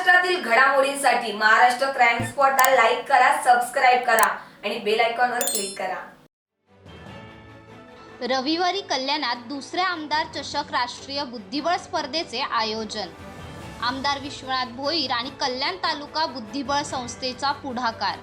महाराष्ट्रातील घडामोडींसाठी महाराष्ट्र क्राईम स्पॉटला लाईक करा सबस्क्राईब करा आणि बेल आयकॉनवर क्लिक करा. रविवारी कल्याणात दुसऱ्या आमदार चषक राष्ट्रीय बुद्धिबळ स्पर्धेचे आयोजन. आमदार विश्वनाथ भोईर आणि कल्याण तालुका बुद्धिबळ संस्थेचा पुढाकार.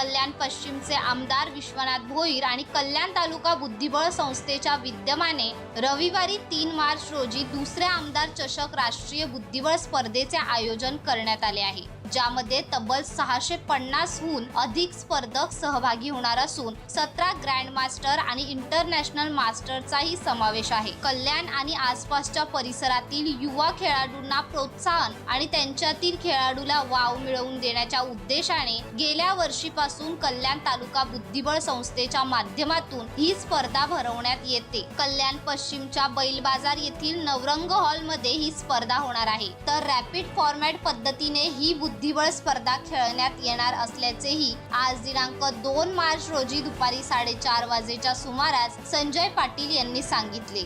कल्याण पश्चिमचे आमदार विश्वनाथ भोईर आणि कल्याण तालुका बुद्धिबळ संस्थेच्या विद्यमाने रविवारी तीन मार्च रोजी दुसऱ्या आमदार चषक राष्ट्रीय बुद्धिबळ स्पर्धेचे आयोजन करण्यात आले आहे. ज्यामध्ये तब्बल सहाशे पन्नासहून अधिक स्पर्धक सहभागी होणार असून सतरा ग्रँड मास्टर आणि इंटरनॅशनल मास्टरचाही समावेश आहे. कल्याण आणि आसपासच्या परिसरातील युवा खेळाडूंना प्रोत्साहन आणि त्यांच्यातील खेळाडूला वाव मिळवून देण्याच्या उद्देशाने गेल्या वर्षीपासून कल्याण तालुका बुद्धिबळ संस्थेच्या माध्यमातून ही स्पर्धा भरवण्यात येते. कल्याण पश्चिमच्या बैल बाजार येथील नवरंग हॉलमध्ये ही स्पर्धा होणार आहे. तर रॅपिड फॉर्मॅट पद्धतीने ही बुद्धिबळ स्पर्धा खेळण्यात येणार असल्याचेही आज दिनांक दोन मार्च रोजी दुपारी साडेचार वाजेच्या सुमारास संजय पाटील यांनी सांगितले.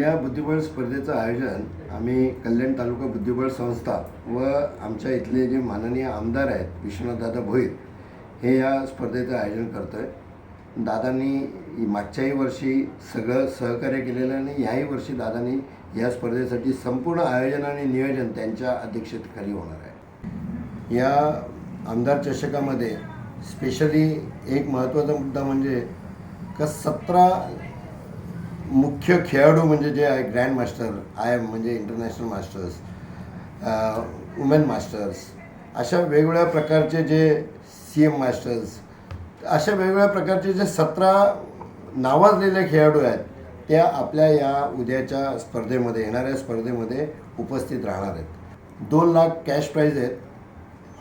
या बुद्धिबळ स्पर्धेचं आयोजन आम्ही कल्याण तालुका बुद्धिबळ संस्था व आमच्या इथले जे माननीय आमदार आहेत विश्वनाथदादा भोईर हे या स्पर्धेचं आयोजन करतो आहे दादांनी मागच्याही वर्षी सगळं सहकार्य केलेलं आणि याही वर्षी दादांनी या स्पर्धेसाठी संपूर्ण आयोजन आणि नियोजन त्यांच्या अध्यक्षतेखाली होणार आहे. या आमदार चषकामध्ये स्पेशली एक महत्त्वाचा मुद्दा म्हणजे का सतरा मुख्य खेळाडू म्हणजे जे आहे ग्रँड मास्टर आय एम म्हणजे इंटरनॅशनल मास्टर्स वुमेन मास्टर्स अशा वेगवेगळ्या प्रकारचे जे सी एम मास्टर्स अशा वेगवेगळ्या प्रकारचे जे सतरा नावाजलेले खेळाडू आहेत त्या आपल्या या उद्याच्या स्पर्धेमध्ये येणाऱ्या स्पर्धेमध्ये उपस्थित राहणार आहेत. दोन लाख कॅश प्राईज आहेत.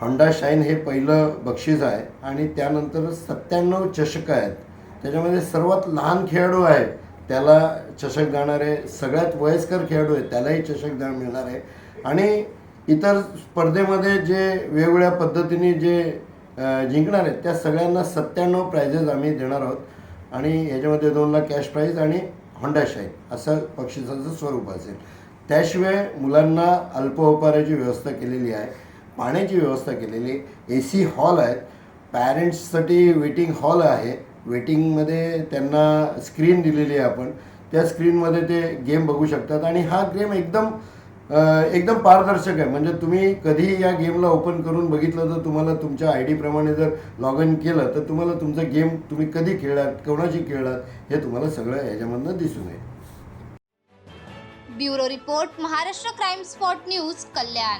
होंडा शाईन हे पहिलं बक्षीस आहे आणि त्यानंतर सत्त्याण्णव चषकं आहेत. त्याच्यामध्ये सर्वात लहान खेळाडू आहे. त्याला चषक जाणार आहे सगळ्यात वयस्कर खेळाडू आहे त्यालाही चषक जा मिळणार आहे. आणि इतर स्पर्धेमध्ये जे वेगवेगळ्या पद्धतीने जे जिंकणार आहेत त्या सगळ्यांना सत्त्याण्णव प्राइजेस आम्ही देणार आहोत. आणि ह्याच्यामध्ये दोन लाख कॅश प्राईज आणि होंडा शाईन असं बक्षिसाचं स्वरूप असेल. त्याशिवाय मुलांना अल्पोपहाराची व्यवस्था केलेली आहे. पाण्याची व्यवस्था केलेली ए सी हॉल आहेत पॅरेंट्ससाठी वेटिंग हॉल आहे. वेटिंगमध्ये त्यांना स्क्रीन दिलेली आहे आपण. त्या स्क्रीनमध्ये ते गेम बघू शकतात. आणि हा गेम एकदम एकदम पारदर्शक आहे. म्हणजे तुम्ही कधी या गेमला ओपन करून बघितलं तर तुम्हाला तुमच्या आय डीप्रमाणे जर लॉग इन केलं तर तुम्हाला तुमचा गेम तुम्ही कधी खेळलात कोणाशी खेळलात हे तुम्हाला सगळं ह्याच्यामधनं दिसून येईल. Bureau report Maharashtra crime spot news Kalyan.